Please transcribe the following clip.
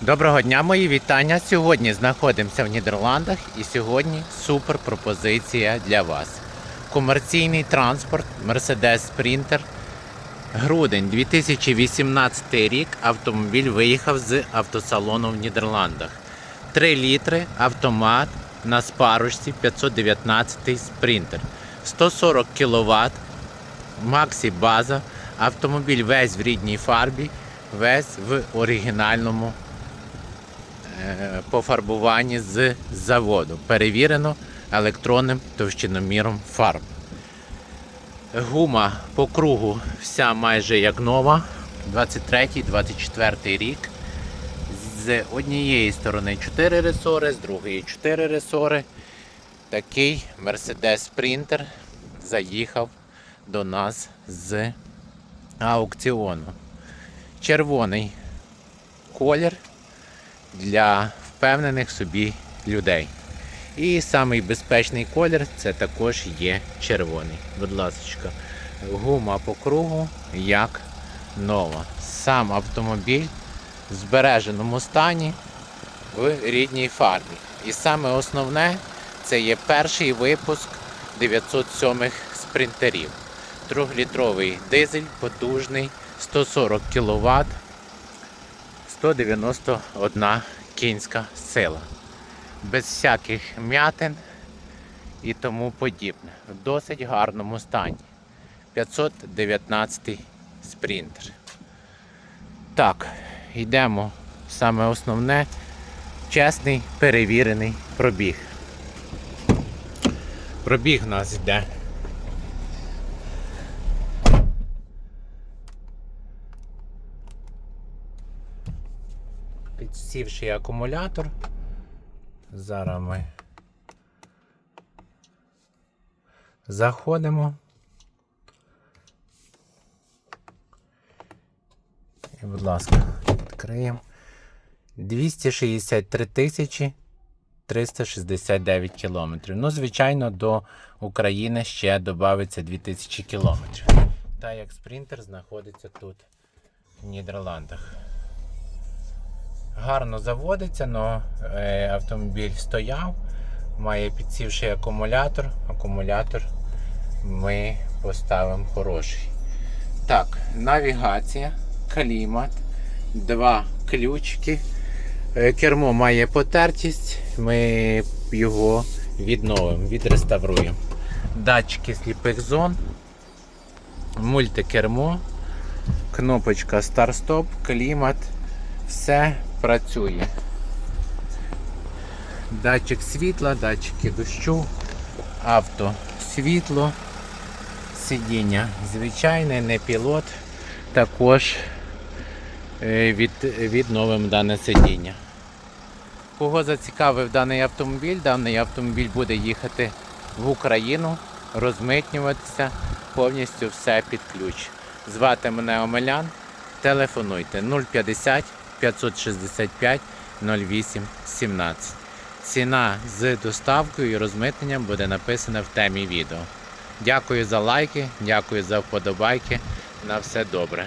Доброго дня, мої вітання. Сьогодні знаходимося в Нідерландах і сьогодні супер пропозиція для вас. Комерційний транспорт Mercedes Sprinter. Грудень 2018 рік автомобіль виїхав з автосалону в Нідерландах. 3 літри автомат на спарочці 519 Sprinter. 140 кВт, Максі база. Автомобіль весь в рідній фарбі, весь в оригінальному е, пофарбуванні з заводу. Перевірено електронним товщиноміром фарб. Гума по кругу вся майже як нова. 23-24 рік. З однієї сторони 4 ресори, з другої 4 ресори. Такий Mercedes Sprinter заїхав до нас з аукціону. Червоний колір для впевнених собі людей. І самий безпечний колір це також є червоний. Будь ласка, гума по кругу як нова. Сам автомобіль в збереженому стані в рідній фарбі. І саме основне це є перший випуск 907 спринтерів. Трьохлітровий дизель потужний 140 кВт, 191 кінська сила. Без всяких м'ятин і тому подібне. В досить гарному стані. 519 спринтер. Так, йдемо саме основне. Чесний перевірений пробіг. Пробіг у нас йде підсівший акумулятор. Зараз ми заходимо. І, будь ласка, відкриємо. 263 тисячі 369 кілометрів. Ну, звичайно, до України ще додається 2000 кілометрів. Та як спринтер знаходиться тут, в Нідерландах. Гарно заводиться, але автомобіль стояв, має підсівший акумулятор. Акумулятор ми поставимо хороший. Так, навігація, клімат, два ключики. Е, Кермо має потертість, ми його відновимо, відреставруємо. Датчики сліпих зон, мультикермо, кнопочка старт-стоп, клімат, все працює. Датчик світла, датчики дощу, авто світло, сидіння звичайне, не пілот, також е, від, відновимо дане сидіння. Кого зацікавив даний автомобіль, даний автомобіль буде їхати в Україну, розмитнюватися, повністю все під ключ. Звати мене Омелян, телефонуйте 050 565 08 17. Ціна з доставкою і розмитненням буде написана в темі відео. Дякую за лайки, дякую за вподобайки. На все добре.